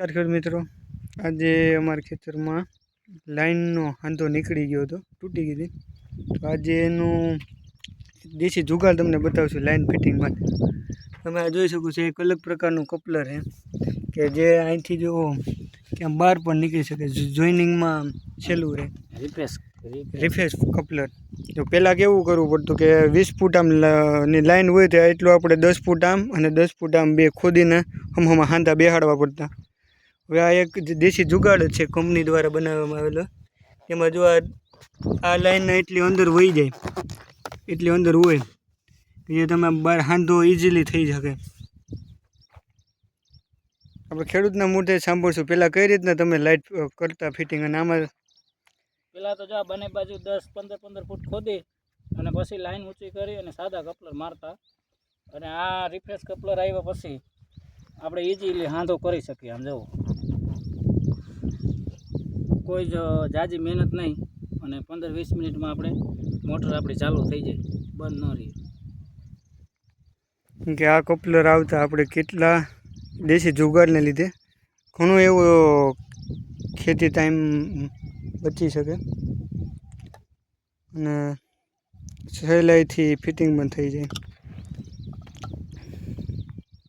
નમસ્કાર ખેડૂત મિત્રો. આજે અમારા ખેતરમાં લાઈનનો હાંધો નીકળી ગયો હતો તૂટી ગઈ હતી. તો આજે એનું દેશી જુગાડ તમને બતાવશું લાઇન ફિટિંગ માટે. તમે આ જોઈ શકો છો એક અલગ પ્રકારનું કપલર છે. કે જે અહીંથી જો ક્યાં બહાર પણ નીકળી શકે જોઈનિંગમાં છેલ્લું રહે. Refresh refresh coupler. તો પહેલાં કેવું કરવું પડતું કે વીસ ફૂટ આમ ની લાઇન હોય તો એટલું આપણે દસ ફૂટ આમ અને દસ ફૂટ આમ બે ખોદીને હમહમા હાંધા બેહાડવા પડતા. હવે આ એક દેશી જુગાડ છે કંપની દ્વારા બનાવવામાં આવેલો. એમાં જો આ લાઈન એટલી અંદર વહી જાય. એટલી અંદર હોય. જે તમે બહાર હાંધો ઇઝીલી થઈ શકે. આપણે ખેડૂતના મોઢે સાંભળશું. પહેલાં કઈ રીતના તમે લાઇટ કરતા ફિટિંગ અને આમાં પહેલાં તો જો બંને બાજુ દસ, પંદર પંદર ફૂટ ખોદી અને પછી લાઈન ઊંચી કરી અને સાદા કપલર મારતા. અને આ રિફ્રેશ કપલર આવ્યા પછી આપણે ઇઝીલી હાંધો કરી શકીએ આમ જુઓ. કોઈ જ જાજી મહેનત નહીં અને પંદર વીસ મિનિટમાં આપણે મોટર આપણી ચાલુ થઈ જાય. બંધ ન રહી કે આ કપલર આવતા આપણે કેટલા દેશી જુગાડને લીધે ઘણો એવો ખેતી ટાઈમ બચી શકે. અને સહેલાઈથી ફિટિંગ પણ થઈ જાય.